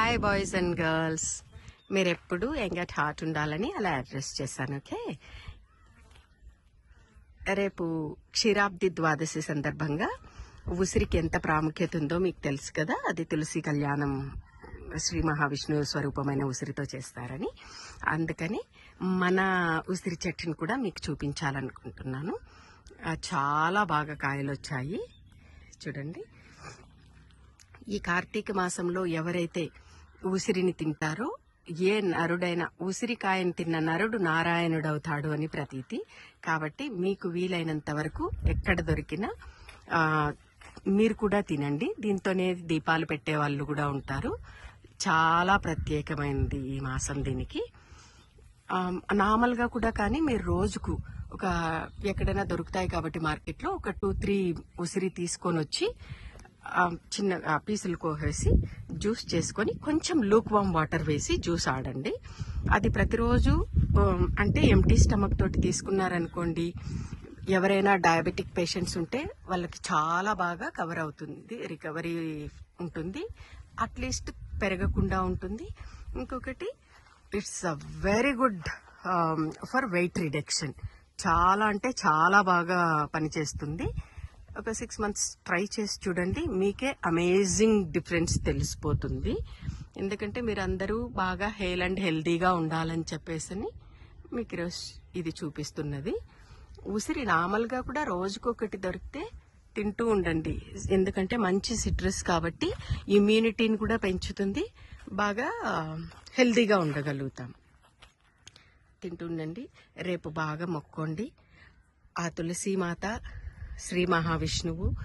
Hi boys and girls మీరు ఎప్పుడు ఎంగట్ heart ఉండాలని అలా అడ్రస్ చేశాను ఓకే? రేపు క్షీరాబ్ది ద్వాదశి సందర్భంగా ఉసిరికి ఎంత ప్రాముఖ్యత ఉందో మీకు తెలుసు కదా? అది తులసి కళ్యాణం శ్రీ మహావిష్ణువు స్వరూపమైన ఉసిరితో చేస్తారని. అందుకని మన ఉసిరి చెట్టుని కూడా మీకు చూపించాలనుకుంటున్నాను. చాలా బాగా కాయలు వచ్చాయి. చూడండి. ఈ కార్తీక మాసంలో ఎవరైతే ఉసిరిని తింటారో. ఏ నరుడైనా ఉసిరికాయను తిన్న నరుడు నారాయణుడవుతాడు అని ప్రతీతి. కాబట్టి మీకు వీలైనంత వరకు ఎక్కడ దొరికినా మీరు కూడా తినండి. దీంతోనే దీపాలు పెట్టే వాళ్ళు కూడా ఉంటారు. చాలా ప్రత్యేకమైనది ఈ మాసం దీనికి. నార్మల్గా కూడా కానీ మీరు రోజుకు ఒక ఎక్కడైనా దొరుకుతాయి కాబట్టి మార్కెట్లో ఒక టూ త్రీ ఉసిరి తీసుకొని వచ్చి చిన్న పీసులు కోసేసి జ్యూస్ చేసుకొని కొంచెం లూక్ వామ్ వాటర్ వేసి జ్యూస్ ఆడండి. అది ప్రతిరోజు అంటే ఎంటీ స్టమక్ తోటి తీసుకున్నారనుకోండి ఎవరైనా డయాబెటిక్ పేషెంట్స్ ఉంటే వాళ్ళకి చాలా బాగా కవర్ అవుతుంది రికవరీ ఉంటుంది అట్లీస్ట్ పెరగకుండా ఉంటుంది. ఇంకొకటి it's a very good for weight reduction. చాలా అంటే చాలా బాగా పనిచేస్తుంది. ఒక సిక్స్ మంత్స్ ట్రై చేసి చూడండి. మీకే అమేజింగ్ డిఫరెన్స్ తెలిసిపోతుంది. ఎందుకంటే మీరు అందరూ బాగా హెయిల్ అండ్ హెల్దీగా ఉండాలని చెప్పేసి మీకు ఈరోజు ఇది చూపిస్తున్నది. ఉసిరి నార్మల్గా కూడా రోజుకొకటి దొరికితే తింటూ ఉండండి. ఎందుకంటే మంచి సిట్రస్ కాబట్టి ఇమ్యూనిటీని కూడా పెంచుతుంది. బాగా హెల్దీగా ఉండగలుగుతాం. తింటూ ఉండండి. రేపు బాగా మొక్కోండి. ఆ తులసి మాత శ్రీ మహావిష్ణువు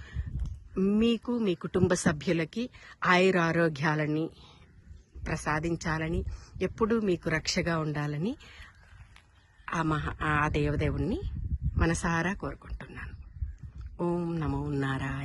మీకు మీ కుటుంబ సభ్యులకి ఆయురారోగ్యాలని ప్రసాదించాలని ఎప్పుడూ మీకు రక్షగా ఉండాలని ఆ మహా ఆ దేవదేవుణ్ణి మనసారా కోరుకుంటున్నాను. ఓం నమో నారాయణ